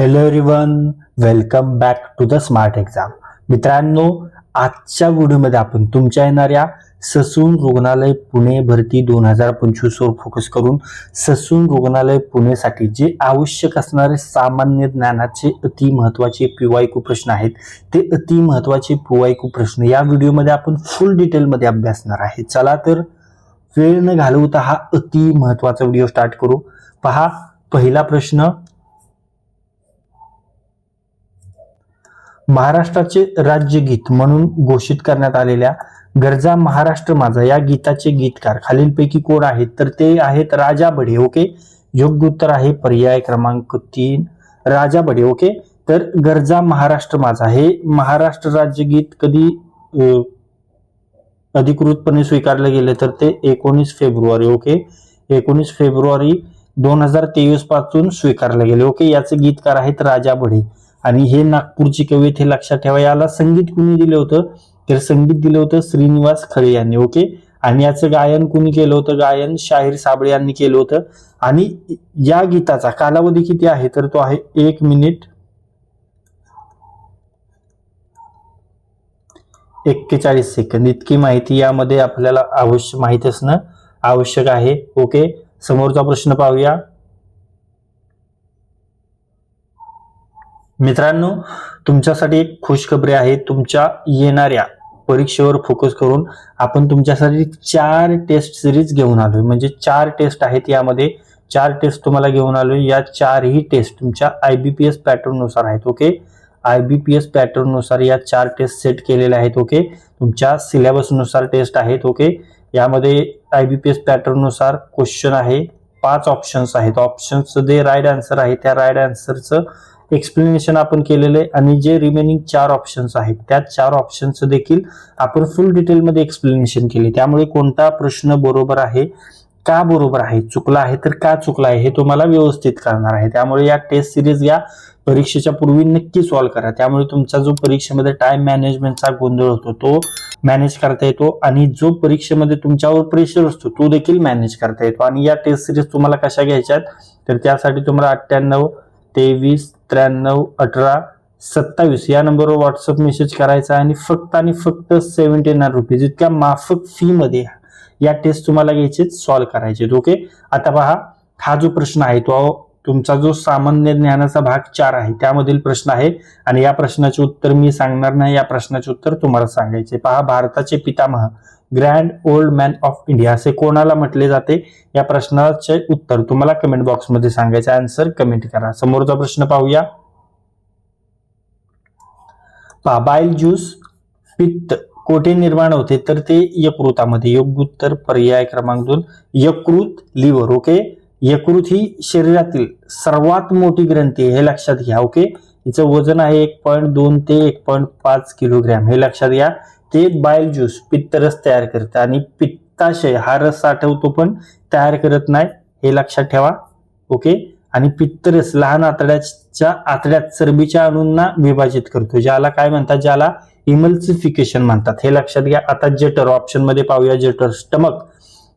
Hello everyone welcome back to the smart exam मित्रांनो आजच्या व्हिडिओमध्ये आपण तुमच्या येणाऱ्या ससून रुग्णालय पुणे भरती दोन हजार पंचवीसवर फोकस करून ससून रुग्णालय पुणेसाठी जे आवश्यक असणारे सामान्य ज्ञानाचे अति महत्त्वाचे पीवायकू प्रश्न आहेत ते अति महत्त्वाचे पीवायकू प्रश्न या व्हिडिओमध्ये आपण फुल डिटेलमध्ये अभ्यासणार आहे. चला तर वेळ न घालवता हा अति महत्त्वाचा व्हिडिओ स्टार्ट करू. पहा पहिला प्रश्न महाराष्ट्राचे राज्यगीत म्हणून घोषित करण्यात आलेल्या गरजा महाराष्ट्र माझा या गीताचे गीतकार. खालीलपैकी कोण आहेत? तर ते आहेत राजा बढे ओके? योग्य उत्तर आहे पर्याय क्रमांक तीन. राजा बढे ओके? तर गरजा महाराष्ट्र माझा. हे महाराष्ट्र राज्यगीत कधी अधिकृतपणे स्वीकारलं गेलं तर ते एकोणीस फेब्रुवारी ओके? एकोणीस फेब्रुवारी दोन हजार तेवीसपासून स्वीकारले गेले ओके? याचे गीतकार आहेत राजा बढे. आणि हे नागपूरची कवी आहेत, हे लक्षात ठेवा. याला संगीत कुणी दिलं होतं? तर संगीत दिलं होतं श्रीनिवास खळे यांनी ओके? आणि याचं गायन कुणी केलं होतं? गायन शाहीर साबळे यांनी केलं होतं. आणि या गीताचा कालावधी किती आहे? तर तो आहे एक मिनिट. एक्केचाळीस सेकंद. इतकी माहिती यामध्ये आपल्याला अवश्य माहिती असणं आवश्यक आहे ओके? समोरचा प्रश्न पाहूया. मित्रांनो तुमच्यासाठी एक खुशखबरी आहे. तुमच्या येणाऱ्या परीक्षेवर फोकस करून आपण तुमच्यासाठी चार टेस्ट सिरीज घेऊन आलोय. म्हणजे चार टेस्ट आहेत यामध्ये. चार टेस्ट तुम्हाला घेऊन आलोय. या चारही टेस्ट तुमच्या आय बी पी एस पॅटर्ननुसार आहेत okay I B P S पॅटर्ननुसार या चार टेस्ट सेट केलेल्या आहेत ओके तुमच्या सिलेबसनुसार टेस्ट आहेत ओके यामध्ये आय बी पी एस पॅटर्ननुसार क्वेश्चन आहे. पाच ऑप्शन्स आहेत. ऑप्शन्स जे राईट आन्सर आहे त्या राईट आन्सरचं एक्सप्लेनेशन आपण केलेलं आहे. आणि जे रिमेनिंग चार ऑप्शन्स आहेत त्या चार ऑप्शन्सचं देखील आपण फुल डिटेलमध्ये एक्सप्लेनेशन केले. त्यामुळे कोणता प्रश्न बरोबर आहे का बरोबर आहे चुकला आहे तर का चुकला आहे हे तुम्हाला व्यवस्थित करणार आहे. त्यामुळे या टेस्ट सिरीज या परीक्षेच्या पूर्वी नक्की सॉल्व करा. त्यामुळे तुमचा जो परीक्षेमध्ये टाइम मॅनेजमेंटचा गोंधळ होतो तो मॅनेज करता येतो. आणि जो परीक्षेमध्ये तुमच्यावर प्रेशर असतो तो देखील मॅनेज करता येतो. आणि या टेस्ट सिरीज तुम्हाला कशा घ्यायच्यात तर त्यासाठी तुम्हाला अठ्ठ्याण्णव तेवीस त्र्याण्णव अठरा सत्तावीस. या नंबरवर व्हॉट्सअप मेसेज करायचा आणि फक्त आणि फक्त सेव्हन्टी नाईन रुपीज इतक्या माफक फीमध्ये या टेस्ट तुम्हाला घ्यायचे सॉल्व्ह करायचे. ओके आता पहा हा जो प्रश्न आहे तो तुमचा जो सामान्य ज्ञानाचा भाग चार आहे त्यामधील प्रश्न आहे आणि या प्रश्नाचे उत्तर मी सांगणार नाही या प्रश्नाचे उत्तर तुम्हाला सांगायचे पहा भारताचे पितामह grand old man of India असे कोणाला म्हटले जाते? या प्रश्नाचे उत्तर तुम्हाला कमेंट बॉक्समध्ये सांगायचे. आन्सर कमेंट करा. समोरचा प्रश्न पाहूया. पहा बाईल ज्यूस पित्त कोठे निर्माण होते? तर ते यकृतामध्ये. योग्य उत्तर पर्याय क्रमांक दोन. यकृत लिव्हर ओके यकृत ही शरीरातील सर्वात मोठी ग्रंथी आहे. हे लक्षात घ्या ओके हिचं वजन आहे एक पॉईंट दोन ते एक पॉईंट पाच किलोग्रॅम. हे लक्षात घ्या. ते बायल ज्यूस पित्तरस तयार करते आणि पित्ताशय हा रस साठवतो पण तयार करत नाही हे लक्षात ठेवा. ओके आणि पित्तरस लहान आतड्याच्या आतड्यात चरबीच्या अणूंना विभाजित करतो ज्याला काय म्हणतात? ज्याला इमल्सिफिकेशन म्हणतात. हे लक्षात घ्या. आता जटर ऑप्शनमध्ये पाहूया जटर स्टमक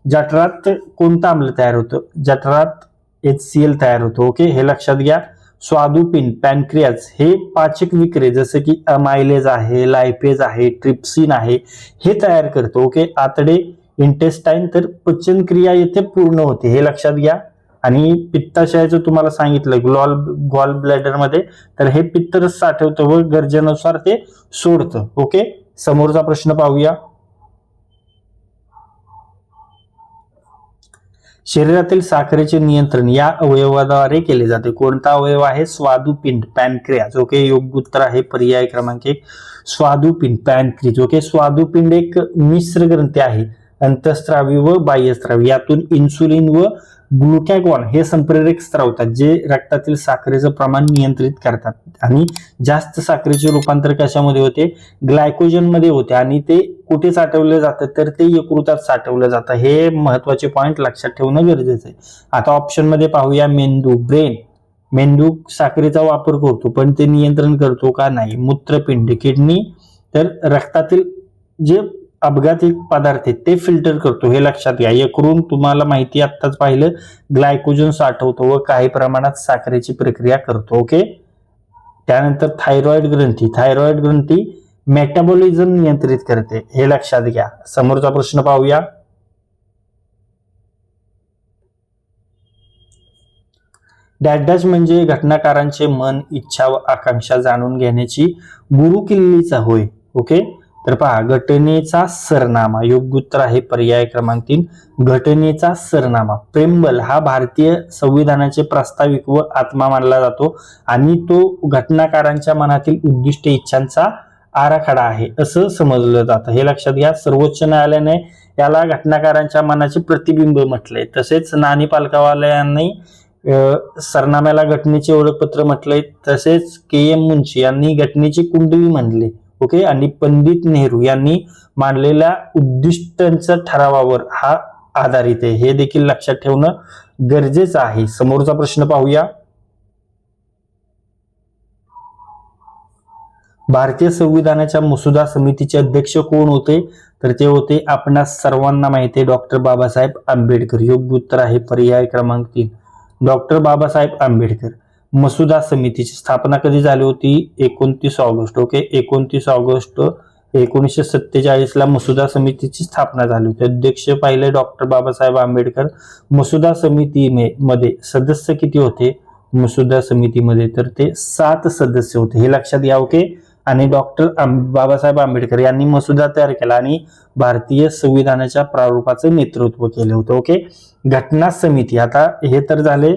जठरात कोणतं आम्ल तयार होतं? जठरात एच सी एल तयार होतो. ओके हे लक्षात घ्या. स्वादुपिन पॅनक्रियाज हे पाचक विक्रे जसं की अमायलेज आहे लायपेज आहे ट्रिप्सिन आहे हे तयार करतो. ओके? आतडे इंटेस्टाईन तर पचनक्रिया येथे पूर्ण होते. हे लक्षात घ्या. आणि पित्ताशयाचं तुम्हाला सांगितलं ग्लॉल गॉल ब्लॅडरमध्ये तर हे पित्तरस साठवतं व गरजेनुसार ते सोडतं. ओके? समोरचा प्रश्न पाहूया. शरीरातील साखरेचे नियंत्रण या अवयवाद्वारे केले जाते. कोणता अवयव आहे? स्वादुपिंड पॅनक्रियाज ओके योग्य उत्तर आहे पर्याय क्रमांक एक. स्वादुपिंड पॅनक्रिज ओके स्वादुपिंड एक मिश्र ग्रंथी आहे. अंतस्त्रावी व बाह्यस्त्रावी यातून इन्सुलिन व ग्लुकॅगॉन हे संप्रेरक स्त्रावतात जे रक्तातील साखरेचं प्रमाण नियंत्रित करतात. आणि जास्त साखरेचे रूपांतर कशामध्ये होते? ग्लायकोजनमध्ये होते. आणि ते कुठे साठवलं जातं? तर ते यकृतात साठवलं जातं. हे महत्त्वाचे पॉईंट लक्षात ठेवणं गरजेचं आहे. आता ऑप्शनमध्ये पाहूया मेंदू ब्रेन मेंदू साखरेचा वापर करतो पण ते नियंत्रण करतो का नाही? मूत्रपिंड किडनी. तर रक्तातील जे अपघाती पदार्थ आहेत ते फिल्टर करतो. हे लक्षात घ्या. यकृन तुम्हाला माहिती आत्ताच पाहिलं ग्लायकोजन साठवतो व काही प्रमाणात साखरेची प्रक्रिया करतो ओके त्यानंतर थायरॉइड ग्रंथी. थायरॉइड ग्रंथी मेटाबॉलिझम नियंत्रित करते. हे लक्षात घ्या. समोरचा प्रश्न पाहूया. डॅडॅश म्हणजे घटनाकारांचे मन इच्छा व आकांक्षा जाणून घेण्याची गुरुकिल्लीचा होय ओके तर पहा घटनेचा सरनामा योग्य उत्तर आहे पर्याय क्रमांक तीन. घटनेचा सरनामा प्रेमबल हा भारतीय संविधानाचे प्रास्ताविक व आत्मा मानला जातो आणि तो घटनाकारांच्या मनातील उद्दिष्ट इच्छांचा आराखडा आहे असं समजलं जातं. हे लक्षात घ्या सर्वोच्च न्यायालयाने याला घटनाकारांच्या मनाचे प्रतिबिंब म्हटलंय. तसेच नाणी पालकावालयांनी सरनाम्याला घटनेचे ओळखपत्र म्हटलंय. तसेच के एम मुंशी यांनी घटनेची कुंडवी म्हणले ओके? आणि पंडित नेहरू यांनी मांडलेल्या उद्दिष्टांच्या ठरावावर हा आधारित आहे. हे देखील लक्षात ठेवणं गरजेचं आहे. समोरचा प्रश्न पाहूया. भारतीय संविधानाच्या मसुदा समितीचे अध्यक्ष कोण होते? तर ते होते आपणास सर्वांना माहिती आहे डॉक्टर बाबासाहेब आंबेडकर. योग्य उत्तर आहे पर्याय क्रमांक तीन. डॉक्टर बाबासाहेब आंबेडकर. मसुदा समितीची स्थापना कधी झाली होती? एकोणतीस ऑगस्ट. ओके? एकोणतीस ऑगस्ट एकोणीसशे सत्तेचाळीस ला मसुदा समितीची स्थापना झाली होती. अध्यक्ष पाहिले डॉक्टर बाबासाहेब आंबेडकर. मसुदा समिती मध्ये सदस्य किती होते? मसुदा समितीमध्ये तर ते सात सदस्य होते. हे लक्षात घ्या ओके? आणि डॉक्टर बाबासाहेब आंबेडकर यांनी मसुदा तयार केला आणि भारतीय संविधानाच्या प्रारूपाचं नेतृत्व केलं होतं ओके? घटना समिती. आता हे तर झाले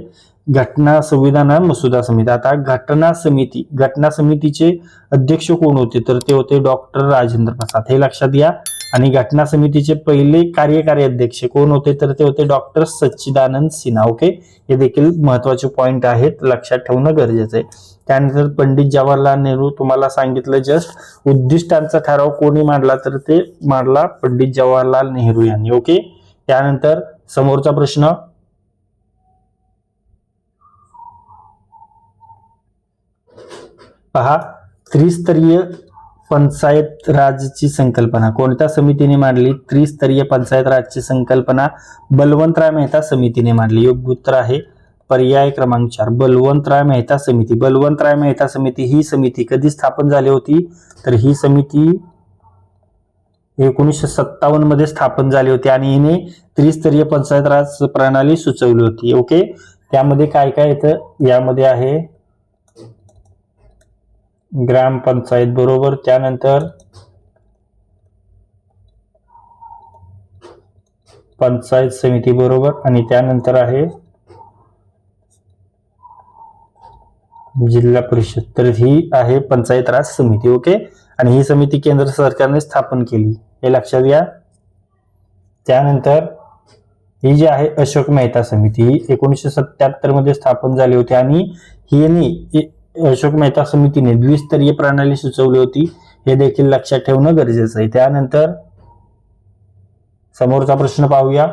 घटना संविधान मसुदा समिती. आता घटना समिती घटना समितीचे अध्यक्ष कोण होते? तर ते होते डॉक्टर राजेंद्र प्रसाद. हे लक्षात घ्या. आणि घटना समितीचे पहिले कार्यकारी अध्यक्ष कोण होते? तर ते होते डॉक्टर सच्चिदानंद सिन्हा. ओके? हे देखील महत्त्वाचे पॉइंट आहेत. लक्षात ठेवणं गरजेचं आहे. त्यानंतर पंडित जवाहरलाल नेहरू तुम्हाला सांगितलं जस्ट उद्दिष्टांचा ठराव कोणी मांडला? तर ते मांडला पंडित जवाहरलाल नेहरू यांनी. ओके? त्यानंतर समोरचा प्रश्न पहा त्रिस्तरीय पंचायत राजची संकल्पना. कोणत्या समितीने मांडली? त्रिस्तरीय पंचायत राजची संकल्पना. बलवंतराय मेहता समितीने मांडली. योग्य उत्तर आहे पर्याय क्रमांक चार. बलवंतराय मेहता समिती. बलवंतराय मेहता समिती ही समिती कधी स्थापन झाली होती? तर ही समिती एकोणीसशे सत्तावन्नमध्ये स्थापन झाली होती आणि हिने त्रिस्तरीय पंचायत राज प्रणाली सुचवली होती. ओके? त्यामध्ये काय काय येतं? यामध्ये आहे ग्रामपंचायत बरोबर त्यानंतर पंचायत समिती बरोबर आणि त्यानंतर आहे जिल्हा परिषद. तर ही आहे पंचायत राज समिती ओके? आणि ही समिती केंद्र सरकारने स्थापन केली. हे लक्षात घ्या. त्यानंतर ही जी आहे अशोक मेहता समिती ही एकोणीसशे सत्याहत्तरमध्ये स्थापन झाली होती आणि ही अशोक मेहता समितीने द्विस्तरीय प्रणाली सुचवली होती. हे देखील लक्षात ठेवणं गरजेचं आहे. त्यानंतर समोरचा प्रश्न पाहूया.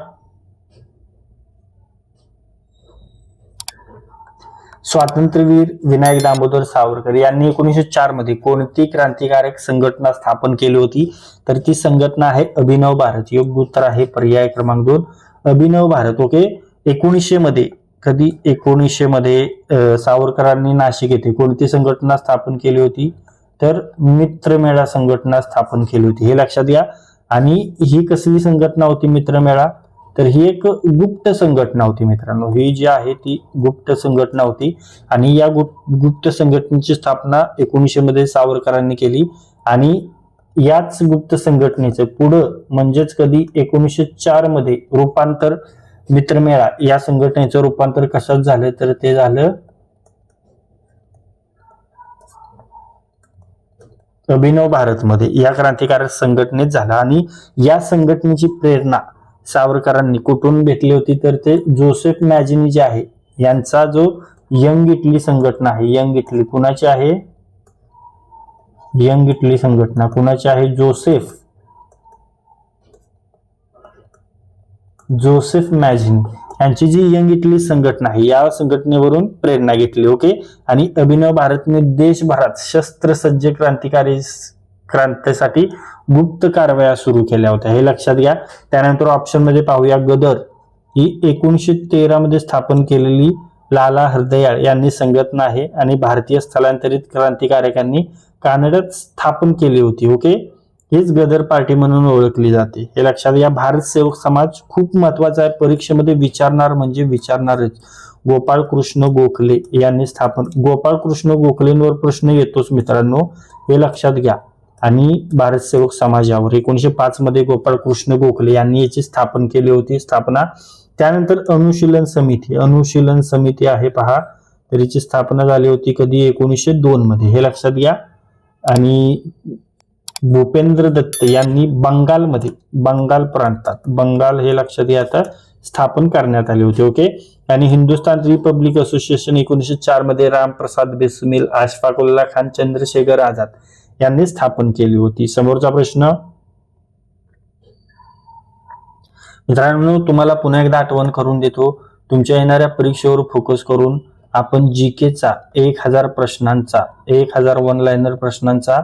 स्वातंत्र्यवीर विनायक दामोदर सावरकर यांनी एकोणीसशे चारमध्ये कोणती क्रांतिकारक संघटना स्थापन केली होती? तर ती संघटना आहे अभिनव भारत. योग्य उत्तर आहे पर्याय क्रमांक दोन. अभिनव भारत ओके एकोणीसशे मध्ये कधी एकोणीसशे मध्ये सावरकरांनी नाशिक येथे कोणती संघटना स्थापन केली होती? तर मित्रमेळा संघटना स्थापन केली होती. हे लक्षात घ्या. आणि ही कसली संघटना होती मित्रमेळा? तर ही एक गुप्त संघटना होती मित्रांनो. ही जी आहे ती गुप्त संघटना होती. आणि या गुप्त संघटनेची स्थापना एकोणीसशे मध्ये सावरकरांनी केली. आणि याच गुप्त संघटनेचं पुढं म्हणजेच कधी एकोणीसशे चारमध्ये रूपांतर मित्रमेळा या संघटनेचं रूपांतर कशात झालं तर ते झालं अभिनव भारतमध्ये. या क्रांतिकारक संघटनेत झाला आणि या संघटनेची प्रेरणा सावरकरांनी कुठून भेटली होती तर ते जोसेफ मॅजिनी जे आहे यांचा जो यंग इटली संघटना आहे यंग इटली कुणाची आहे? यंग इटली संघटना कुणाची आहे? जोसेफ जोसेफ मॅजिनी यांची जी यंग इटली संघटना आहे या संघटनेवरून प्रेरणा घेतली ओके? आणि अभिनव भारतने देशभरात शस्त्रसज्ज क्रांतिकारी क्रांतीसाठी गुप्त कारवाया सुरू केल्या होत्या. हे लक्षात घ्या. त्यानंतर ऑप्शनमध्ये पाहूया गदर ही एकोणीसशे तेरा मध्ये स्थापन केलेली लाला हृदयाळ यांनी संघटना आहे आणि भारतीय स्थलांतरित क्रांतिकारकांनी कानड्यात स्थापन केली होती ओके? हीच गदर पार्टी म्हणून ओळखली जाते. हे लक्षात घ्या भारत सेवक समाज खूप महत्त्वाचा आहे. परीक्षेमध्ये विचारणार म्हणजे विचारणारच. गोपाळ कृष्ण गोखले यांनी स्थापन गोपाळ कृष्ण गोखलेंवर प्रश्न येतोच मित्रांनो हे लक्षात घ्या. आणि भारत सेवक समाजावर एकोणीशे पाच मध्ये गोपाळ कृष्ण गोखले यांनी याची स्थापन केली होती. स्थापना त्यानंतर अनुशीलन समिती अनुशीलन समिती आहे पहा तर याची स्थापना झाली होती कधी? एकोणीसशे दोन मध्ये. हे लक्षात घ्या. आणि भूपेंद्र दत्त यांनी बंगालमध्ये बंगाल प्रांतात बंगाल हे लक्षात घ्या आता स्थापन करण्यात आले होते ओके आणि हिंदुस्थान रिपब्लिक असोसिएशन एकोणीसशे चारमध्ये रामप्रसाद बेसुनील आशफाक उल्ला खान चंद्रशेखर आझाद यांनी स्थापन केली होती. समोरचा प्रश्न? मित्रांनो तुम्हाला पुन्हा एकदा आठवण करून देतो तुमच्या येणाऱ्या परीक्षेवर फोकस करून आपण जी केचा एक हजार प्रश्नांचा एक हजार वन लाईनर प्रश्नांचा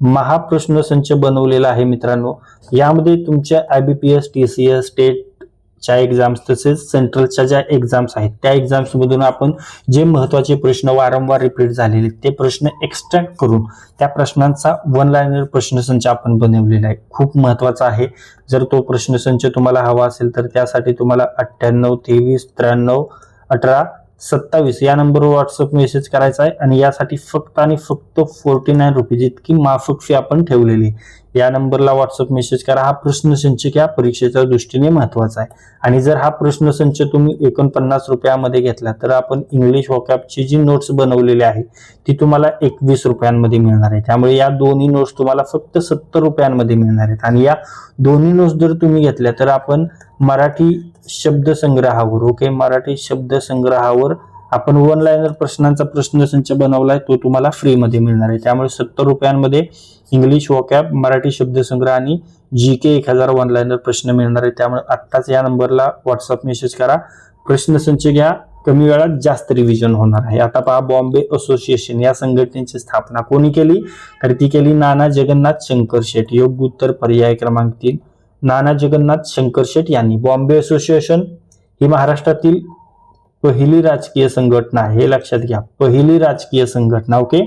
महाप्रश्न संच बनवलेला आहे मित्रांनो. यामध्ये तुमच्या I B P S T C S स्टेटच्या एक्झाम्स तसेच सेंट्रलच्या ज्या एक्झाम्स आहेत त्या एक्झाम्समधून आपण जे महत्त्वाचे प्रश्न वारंवार रिपीट झालेले ते प्रश्न एक्स्ट्रॅक्ट करून त्या प्रश्नांचा वन लाईनर प्रश्नसंच आपण बनवलेला आहे. खूप महत्त्वाचा आहे. जर तो प्रश्नसंच तुम्हाला हवा असेल तर त्यासाठी तुम्हाला अठ्ठ्याण्णव तेवीस त्र्याण्णव अठरा सत्तावीस. या नंबरवर व्हॉट्सअप मेसेज करायचा आहे आणि यासाठी फक्त आणि फक्त फोर्टी नाईन रुपीज इतकी माफक फी आपण ठेवलेली आहे. या नंबरला व्हॉट्सअप मेसेज करा. हा प्रश्नसंच या परीक्षेच्या दृष्टीने महत्त्वाचा आहे. आणि जर हा प्रश्नसंच तुम्ही एकोणपन्नास रुपयामध्ये घेतला तर आपण इंग्लिश वॉकॅपची जी नोट्स बनवलेली आहे ती तुम्हाला एकवीस रुपयांमध्ये मिळणार आहे. त्यामुळे या दोन्ही नोट्स तुम्हाला फक्त सत्तर रुपयांमध्ये मिळणार आहेत. आणि या दोन्ही नोट्स जर तुम्ही घेतल्या तर आपण मराठी शब्दसंग्रहावर ओके? मराठी शब्दसंग्रहावर आपण वन लाईनर प्रश्नांचा प्रश्नसंच बनवलाय तो तुम्हाला फ्रीमध्ये मिळणार आहे. त्यामुळे सत्तर रुपयांमध्ये इंग्लिश वॉकॅप मराठी शब्दसंग्रह आणि जी के एक हजार वन लाईनर प्रश्न मिळणार आहे. त्यामुळे आत्ताच या नंबरला व्हॉट्सअप मेसेज करा. प्रश्नसंच घ्या. कमी वेळात जास्त रिव्हिजन होणार आहे. आता पहा बॉम्बे असोसिएशन या संघटनेची स्थापना कोणी केली? तर ती केली नाना जगन्नाथ शंकर शेट योग्य उत्तर पर्याय क्रमांक तीन. नाना जगन्नाथ शंकर शेट यांनी बॉम्बे असोसिएशन ही महाराष्ट्रातील पहिली राजकीय संघटना आहे. हे लक्षात घ्या. पहिली राजकीय संघटना ओके?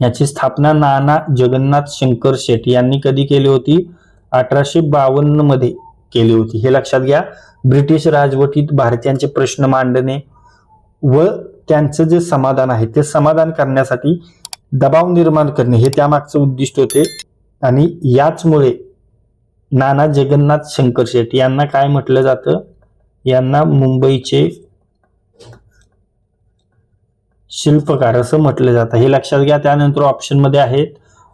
याची स्थापना नाना जगन्नाथ शंकर शेट यांनी कधी केली होती? अठराशे बावन्नमध्ये केली होती. हे लक्षात घ्या. ब्रिटिश राजवटीत भारतीयांचे प्रश्न मांडणे व त्यांचं जे समाधान आहे ते समाधान करण्यासाठी दबाव निर्माण करणे हे त्यामागचं उद्दिष्ट होते. आणि याचमुळे नाना जगन्नाथ शंकर शेट यांना काय म्हटलं जातं? यांना मुंबईचे शिल्पकार असं म्हटलं जातं. हे लक्षात घ्या त्यानंतर ऑप्शनमध्ये आहेत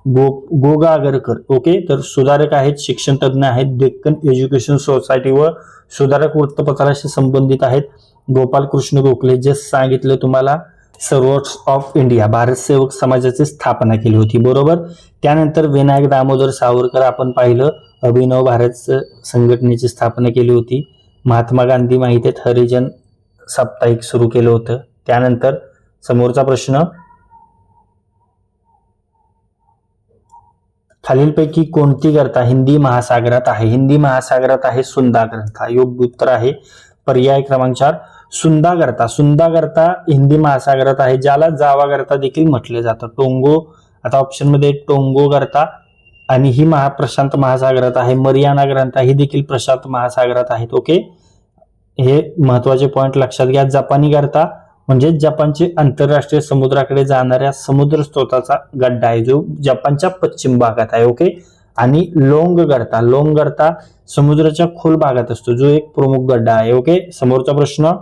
गो गोगा आगरकर. ओके तर सुधारक आहेत शिक्षण तज्ज्ञ आहेत डेक्कन एज्युकेशन सोसायटी व सुधारक वृत्तपत्राशी संबंधित आहेत. गोपाल कृष्ण गोखले जे सांगितलं तुम्हाला सर्वोट्स ऑफ इंडिया भारत सेवक समाजाची स्थापना केली होती. बरोबर? त्यानंतर विनायक दामोदर सावरकर आपण पाहिलं अभिनव भारत संघटनेची स्थापना केली होती. महात्मा गांधी माहितीत हरिजन साप्ताहिक सुरू केलं होतं. त्यानंतर समोरचा प्रश्न खालीलपैकी कोणती ग्रंथा हिंदी महासागरात आहे? हिंदी महासागरात आहे सुंदा ग्रंथा. योग्य उत्तर आहे. पर्याय क्रमांक चार सुंदा गर्ता सुंदा गर्ता हिंदी महासागरात आहे ज्याला जावा गर्ता देखील म्हटले जातं. टोंगो आता ऑप्शनमध्ये टोंगो करता आणि ही महा प्रशांत महासागरात आहे मरियाना ग्रंथा ही देखील प्रशांत महासागरात आहेत ओके हे महत्त्वाचे पॉइंट लक्षात घ्या. जपानी करता म्हणजे जपानचे आंतरराष्ट्रीय समुद्राकडे जाणाऱ्या समुद्र स्रोताचा गड्डा आहे जो जपानच्या पश्चिम भागात आहे ओके आणि लोंग करता लोंग करता समुद्राच्या खोल भागात असतो जो एक प्रमुख गड्डा आहे ओके समोरचा प्रश्न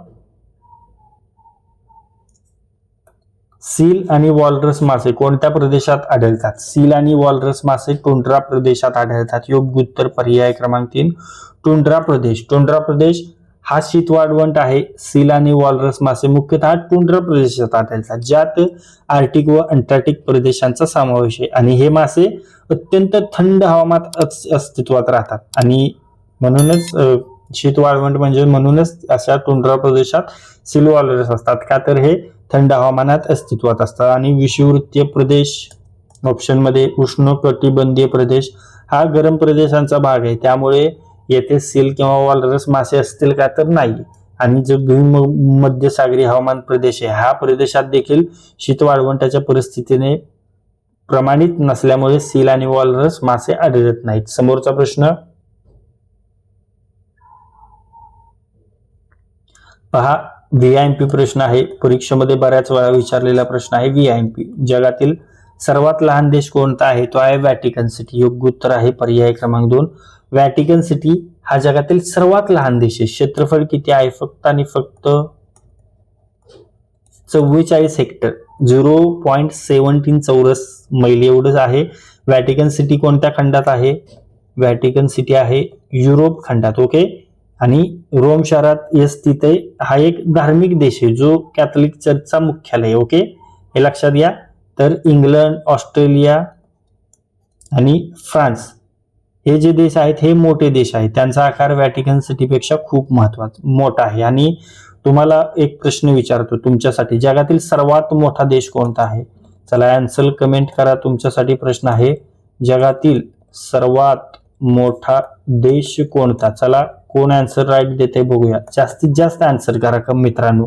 सील आणि वॉलरस मासे कोणत्या प्रदेशात आढळतात? सील आणि वॉलरस मासे टोंड्रा प्रदेशात आढळतात. योग्य उत्तर पर्याय क्रमांक तीन टोंड्रा प्रदेश. टोंड्रा प्रदेश हा शीत वाढवंट आहे. सील आणि वॉलरस मासे मुख्यतः टुंड्रा प्रदेशात आढळतात ज्यात आर्टिक व अंटार्क्टिक प्रदेशांचा समावेश आहे. आणि हे मासे अत्यंत थंड हवामानात अस्तित्वात राहतात. आणि म्हणूनच शीत वाळवंट म्हणजे म्हणूनच अशा टुंड्रा प्रदेशात सील वॉलरस असतात. का तर हे थंड हवामानात अस्तित्वात असतात. आणि विषुववृत्तीय प्रदेश ऑप्शनमध्ये उष्णकटिबंधीय उष्ण कटिबंधीय प्रदेश हा गरम प्रदेशांचा भाग आहे. त्यामुळे येथे सील किंवा वॉलरस मासे असतील का तर नाही. आणि जो भूमध्य सागरी हवामान प्रदेश आहे हा प्रदेशात देखील शीत वाळवंटाच्या परिस्थितीने प्रमाणित नसल्यामुळे सील आणि वॉलरस मासे आढळत नाहीत. समोरचा प्रश्न. पहा व्ही आय एम पी प्रश्न आहे. परीक्षेमध्ये बऱ्याच वेळा विचारलेला प्रश्न आहे व्ही आय एन पी जगातील सर्वात लहान देश कोणता आहे? तो आहे व्हॅटिकन सिटी योग्य उत्तर आहे पर्याय क्रमांक दोन. व्हॅटिकन सिटी हा जगातील सर्वात लहान देश आहे. क्षेत्रफळ किती आहे? फक्त आणि फक्त चव्वेचाळीस हेक्टर. झिरो पॉईंट सेव्हन्टीन चौरस मैल एवढंच आहे. व्हॅटिकन सिटी कोणत्या खंडात आहे? व्हॅटिकन सिटी आहे. युरोप खंडात. ओके? आणि रोम शहरात हे स्थित आहे हा एक धार्मिक देश आहे जो कॅथलिक चर्चचा मुख्यालय आहे ओके? हे लक्षात घ्या. तर इंग्लंड ऑस्ट्रेलिया आणि फ्रान्स हे जे देश आहेत हे मोठे देश आहेत. त्यांचा आकार व्हॅटिकन सिटीपेक्षा खूप महत्त्वाचा मोठा आहे. आणि तुम्हाला एक प्रश्न विचारतो तुमच्यासाठी. जगातील सर्वात मोठा देश कोणता आहे? चला आन्सर कमेंट करा. तुमच्यासाठी प्रश्न आहे जगातील सर्वात मोठा देश कोणता? चला कोण आन्सर राईट देते बघूया. जास्तीत जास्त आन्सर करा का मित्रांनो.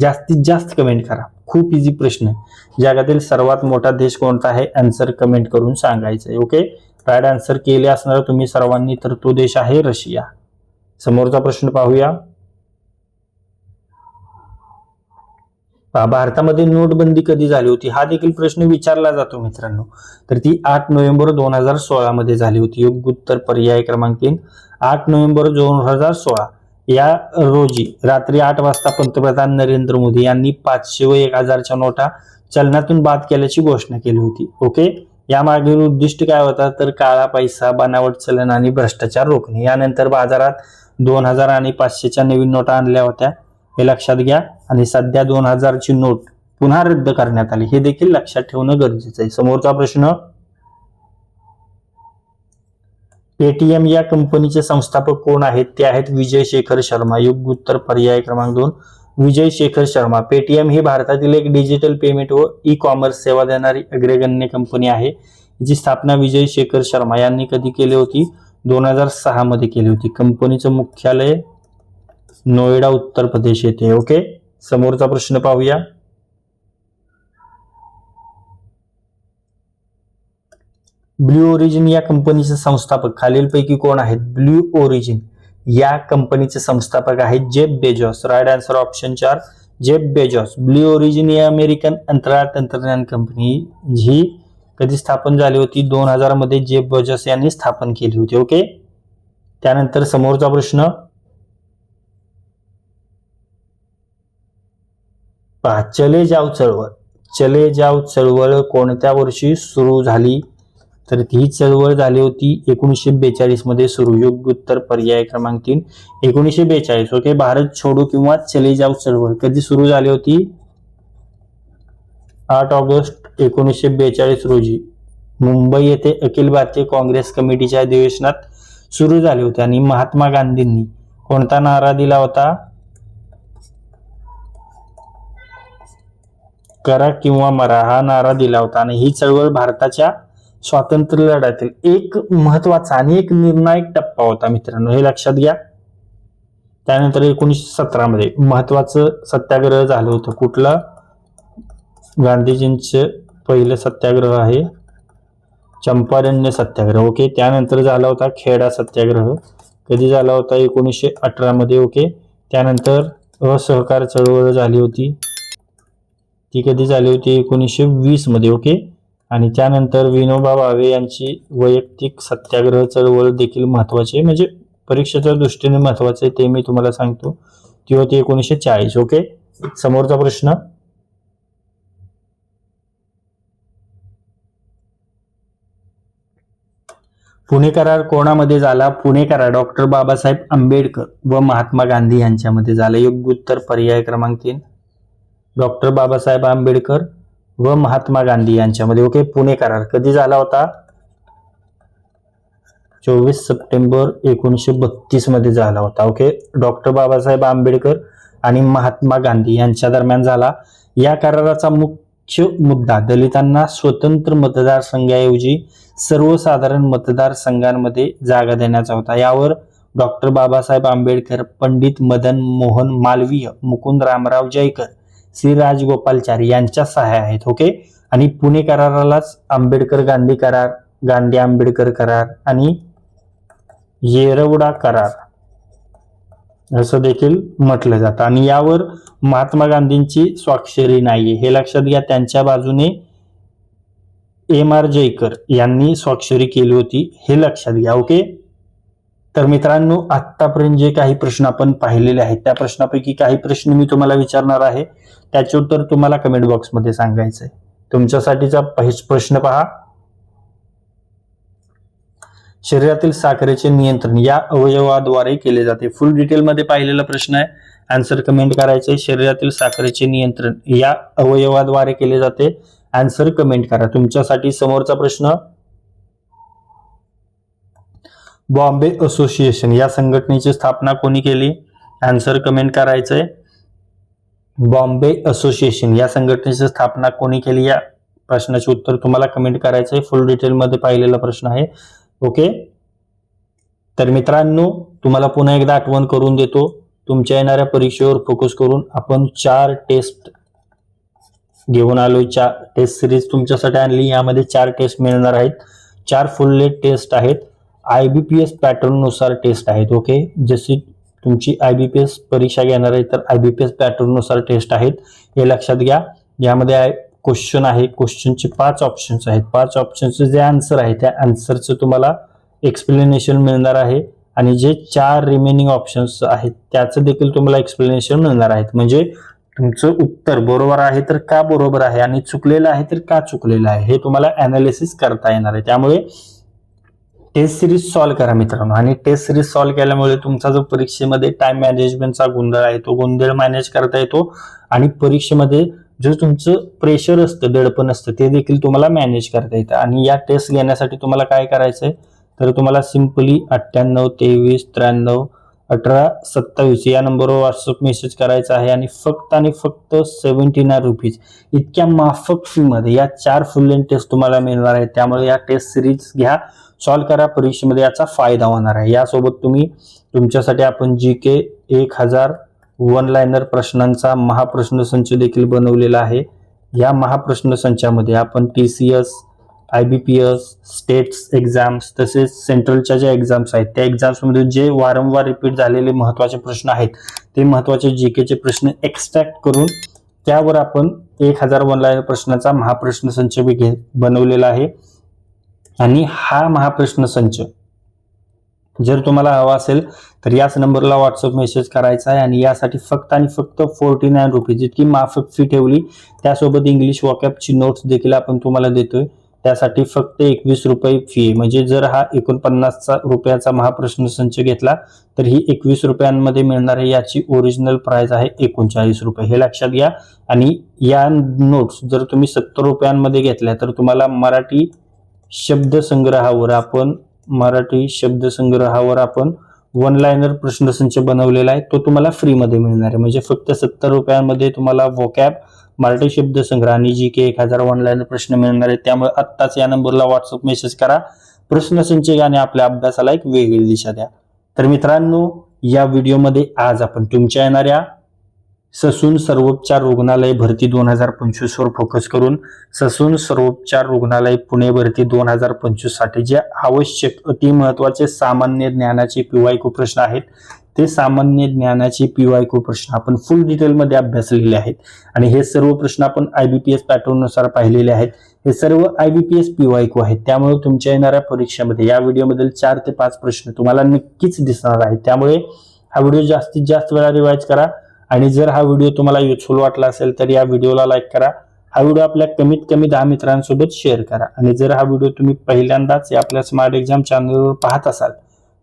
जास्तीत जास्त कमेंट करा. खूप इझी प्रश्न आहे. जगातील सर्वात मोठा देश कोणता आहे? आन्सर कमेंट करून सांगायचं आहे ओके राईट आन्सर केले असणार तुम्ही सर्वांनी तर तो देश आहे रशिया. समोरचा प्रश्न पाहूया. भारतामध्ये नोटबंदी कधी झाली होती? हा देखील प्रश्न विचारला जातो मित्रांनो. तर ती आठ नोव्हेंबर दोन हजार सोळामध्ये झाली होती. योग्य उत्तर पर्याय क्रमांक तीन. आठ नोव्हेंबर दोन हजार सोळा. या रोजी रात्री आठ वाजता पंतप्रधान नरेंद्र मोदी यांनी पाचशे व एक हजारच्या नोटा चलनातून बाद केल्याची घोषणा केली होती. ओके? यामागील उद्दिष्ट काय होता? तर काळा पैसा बनावट चलन आणि भ्रष्टाचार रोखणे. यानंतर बाजारात दोन हजार आणि पाचशेच्या नवीन नोटा आणल्या होत्या. हे लक्षात घ्या. आणि सध्या दोन हजारची नोट पुन्हा रद्द करण्यात आली. हे देखील लक्षात ठेवणं गरजेचं आहे. समोरचा प्रश्न पेटीएम या कंपनीचे संस्थापक कोण आहेत? ते आहेत विजय शेखर शर्मा. योग्य उत्तर पर्याय क्रमांक दोन. विजय शेखर शर्मा. पेटीएम ही भारतातील एक डिजिटल पेमेंट व ई कॉमर्स सेवा देणारी अग्रगण्य कंपनी आहे जी स्थापना विजय शेखर शर्मा यांनी कधी केली होती? दोन हजार सहा मध्ये केली होती. कंपनीचं मुख्यालय नोएडा उत्तर प्रदेश येथे. ओके समोरचा प्रश्न पाहूया. ब्ल्यू ओरिजिन या कंपनीचे संस्थापक खालीलपैकी कोण आहेत? ब्ल्यू ओरिजिन या कंपनीचे संस्थापक आहेत जेब बेजॉस राईट आन्सर ऑप्शन चार जेब बेजॉस ब्ल्यू ओरिजिन या अमेरिकन अंतराळ तंत्रज्ञान कंपनी ही कधी स्थापन झाली होती? दोन हजारमध्ये जेफ बेजॉस यांनी स्थापन केली होती. ओके त्यानंतर समोरचा प्रश्न पहा चले जाव चळवळ. चले जाव चळवळ कोणत्या वर्षी सुरू झाली? तर ही चळवळ झाली होती एकोणीसशे बेचाळीसमध्ये सुरू. योग्य उत्तर पर्याय क्रमांक तीन. एकोणीसशे बेचाळीस ओके? भारत छोडो किंवा चले जाव चळवळ. कधी सुरू झाली होती? आठ ऑगस्ट एकोणीसशे बेचाळीस रोजी. मुंबई येथे अखिल भारतीय काँग्रेस कमिटीच्या अधिवेशनात सुरू झाले होते आणि महात्मा गांधींनी कोणता नारा दिला होता? करा किंवा मरा हा नारा दिला होता. आणि ही चळवळ भारताच्या स्वातंत्र्य लढ्यातील एक महत्त्वाचा आणि एक निर्णायक टप्पा होता मित्रांनो. हे लक्षात घ्या. त्यानंतर एकोणीसशे सतरा मध्ये महत्वाचं सत्याग्रह झालं होतं. कुठलं? गांधीजींचं पहिलं सत्याग्रह आहे. चंपारण्य सत्याग्रह. ओके. त्यानंतर झाला होता खेडा सत्याग्रह. कधी झाला होता? एकोणीसशे अठरा मध्ये. ओके. त्यानंतर असहकार चळवळ झाली होती. ती कधी झाली होती एकोणीसशे वीसमध्ये ओके? आणि त्यानंतर विनोबा भावे यांची वैयक्तिक सत्याग्रह चळवळ देखील महत्वाची आहे. म्हणजे परीक्षेच्या दृष्टीने महत्वाचं आहे ते मी तुम्हाला सांगतो. ती होती एकोणीसशे चाळीस ओके? समोरचा प्रश्न? पुणे करार कोणामध्ये झाला? पुणे करार. डॉक्टर बाबासाहेब आंबेडकर व महात्मा गांधी यांच्यामध्ये झाला. योग्य उत्तर पर्याय क्रमांक तीन. डॉक्टर बाबासाहेब आंबेडकर व महात्मा गांधी यांच्यामध्ये. ओके पुणे करार. कधी झाला होता? चोवीस सप्टेंबर एकोणीसशे बत्तीसमध्ये झाला होता. ओके डॉक्टर बाबासाहेब आंबेडकर आणि महात्मा गांधी यांच्या दरम्यान झाला. या कराराचा मुख्य मुद्दा दलितांना स्वतंत्र मतदारसंघाऐवजी सर्वसाधारण मतदारसंघांमध्ये जागा देण्याचा होता. यावर डॉक्टर बाबासाहेब आंबेडकर पंडित मदन मोहन मालवीय मुकुंद रामराव जयकर श्री राजगोपालचारी यांच्या सहाय्या आहेत ओके आणि पुणे करारालाच आंबेडकर गांधी करार गांधी आंबेडकर करार आणि येरवडा करार असं देखील म्हटलं जातं. आणि यावर महात्मा गांधींची स्वाक्षरी नाहीये. हे लक्षात घ्या त्यांच्या बाजूने एम आर जयकर यांनी स्वाक्षरी केली होती हे लक्षात घ्या ओके तर मित्रांनो आत्तापर्यंत जे काही प्रश्न आपण पाहिलेले आहेत त्या प्रश्नापैकी काही प्रश्न मी तुम्हाला विचारणार आहे. त्याचे उत्तर तुम्हाला कमेंट बॉक्समध्ये सांगायचं आहे. तुमच्यासाठीचा पहिच प्रश्न पहा. शरीरातील साखरेचे नियंत्रण या अवयवाद्वारे केले जाते. फुल डिटेलमध्ये पाहिलेला प्रश्न आहे. आन्सर कमेंट करायचे. शरीरातील साखरेचे नियंत्रण या अवयवाद्वारे केले जाते. आन्सर कमेंट करा. तुमच्यासाठी समोरचा प्रश्न बॉम्बे असोसिएशन या संघटनेची स्थापना कोणी केली? आन्सर कमेंट करायचंय. बॉम्बे असोसिएशन या संघटनेची स्थापना कोणी केली? या प्रश्नाचे उत्तर तुम्हाला कमेंट करायचंय. फुल डिटेलमध्ये पाहिलेला प्रश्न आहे. ओके तर मित्रांनो तुम्हाला पुन्हा एकदा आठवण करून देतो. तुमच्या येणाऱ्या परीक्षेवर फोकस करून आपण चार टेस्ट घेऊन आलो चार टेस्ट सिरीज तुमच्यासाठी आणली. यामध्ये चार टेस्ट मिळणार आहेत. चार फुल लेट टेस्ट आहेत. आय बी पी एस पॅटर्ननुसार टेस्ट आहेत ओके जशी तुमची आय बी पी एस परीक्षा घेणार आहे तर आय बी पी एस पॅटर्ननुसार टेस्ट आहेत. हे लक्षात घ्या. यामध्ये क्वेश्चन आहे. क्वेश्चनचे पाच ऑप्शन्स आहेत. पाच ऑप्शनचे जे आन्सर आहे त्या आन्सरचं तुम्हाला एक्सप्लेनेशन मिळणार आहे. आणि जे चार रिमेनिंग ऑप्शन्स आहेत त्याचं देखील तुम्हाला एक्सप्लेनेशन मिळणार आहेत. म्हणजे तुमचं उत्तर बरोबर आहे तर का बरोबर आहे? आणि चुकलेलं आहे तर का चुकलेलं आहे? हे तुम्हाला अनालिसिस करता येणार आहे. त्यामुळे टेस्ट सिरीज सॉल्व करा मित्रांनो. आणि टेस्ट सिरीज सॉल्व केल्यामुळे तुमचा जो परीक्षेमध्ये टाइम मॅनेजमेंटचा गोंधळ आहे तो गोंधळ मॅनेज करता येतो. आणि परीक्षेमध्ये जो तुमचं प्रेशर असतं दडपण असतं ते देखील तुम्हाला मॅनेज करता येतं. आणि या टेस्ट घेण्यासाठी तुम्हाला काय करायचंय? तर तुम्हाला सिम्पली अठ्ठ्याण्णव तेवीस त्र्याण्णव अठरा सत्तावीस. या नंबरवर व्हॉट्सअप मेसेज करायचा आहे आणि फक्त आणि फक्त सेव्हन्टी नाईन रुपीज इतक्या माफक फीमध्ये या चार फुल लेन टेस्ट तुम्हाला मिळणार आहे. त्यामुळे या टेस्ट सिरीज घ्या. सॉल्व्ह करा. परीक्षेमध्ये याचा फायदा होणार आहे. यासोबत तुम्ही तुमच्यासाठी आपण जी के एक हजार वन लायनर प्रश्नांचा महाप्रश्न संच देखील बनवलेला आहे. या महाप्रश्न संचामध्ये आपण T C S I B P S states exams तसेच सेंट्रलच्या ज्या एक्झाम्स आहेत त्या एक्झाम्समध्ये जे वारंवार रिपीट झालेले महत्त्वाचे प्रश्न आहेत ते महत्त्वाचे जी केचे प्रश्न एक्स्ट्रॅक्ट करून त्यावर आपण एक हजार वनला प्रश्नाचा महाप्रश्न संच घे बनवलेला आहे. आणि हा महाप्रश्न संच जर तुम्हाला हवा असेल तर याच नंबरला व्हॉट्सअप मेसेज करायचा आहे आणि यासाठी फक्त आणि फक्त फोर्टी नाईन रुपीज इतकी माफक फी ठेवली. त्यासोबत इंग्लिश वॉकॅपची नोट्स देखील आपण तुम्हाला देतोय. त्यासाठी फक्त एकवीस रुपये फी म्हणजे जर हा एकोणपन्नासचा रुपयाचा महाप्रश्न संच घेतला तर ही एकवीस रुपयांमध्ये मिळणार आहे याची ओरिजिनल प्राइस आहे एकोणचाळीस रुपये. हे लक्षात घ्या. आणि या नोट्स जर तुम्ही सत्तर रुपयांमध्ये घेतल्या तर तुम्हाला मराठी शब्दसंग्रहावर आपण मराठी शब्दसंग्रहावर आपण वन लायनर प्रश्नसंच बनवलेला आहे. तो तुम्हाला फ्रीमध्ये मिळणार आहे. म्हणजे फक्त सत्तर रुपयांमध्ये तुम्हाला वोकॅब मराठी शब्दसंग्रह आणि जी के एक हजार ऑनलाईन प्रश्न मिळणार आहेत त्यामुळे आत्ताच या नंबरला व्हॉट्सअप मेसेज करा. प्रश्नसंच आणि आपल्या अभ्यासाला एक वेगळी दिशा द्या. तर मित्रांनो या व्हिडिओमध्ये आज आपण तुमच्या येणाऱ्या ससून सर्वोपचार रुग्णालय भरती दोन हजार पंचवीस वर फोकस करून ससून सर्वोपचार रुग्णालय पुणे भरती दोन हजार पंचवीससाठी जे आवश्यक अति महत्त्वाचे सामान्य ज्ञानाचे पिवायकू प्रश्न आहेत. ते सामान्य ज्ञानाचे पीवायको प्रश्न आपण फुल डिटेलमध्ये अभ्यासलेले आहेत. आणि हे सर्व प्रश्न आपण आय बी पी एस पॅटर्ननुसार पाहिलेले आहेत. हे सर्व आय बी पी एस पीवायको आहेत. त्यामुळे तुमच्या येणाऱ्या परीक्षेमध्ये या व्हिडिओमधील चार ते पाच प्रश्न तुम्हाला नक्कीच दिसणार आहेत. त्यामुळे हा व्हिडिओ जास्तीत जास्त वेळा रिवाईज करा. आणि जर हा व्हिडिओ तुम्हाला युजफुल वाटला असेल तर या व्हिडिओला लाईक करा. हा व्हिडिओ आपल्या कमीत कमी दहा मित्रांसोबत शेअर करा. आणि जर हा व्हिडिओ तुम्ही पहिल्यांदाच आपल्या स्मार्ट एक्झाम चॅनलवर पाहत असाल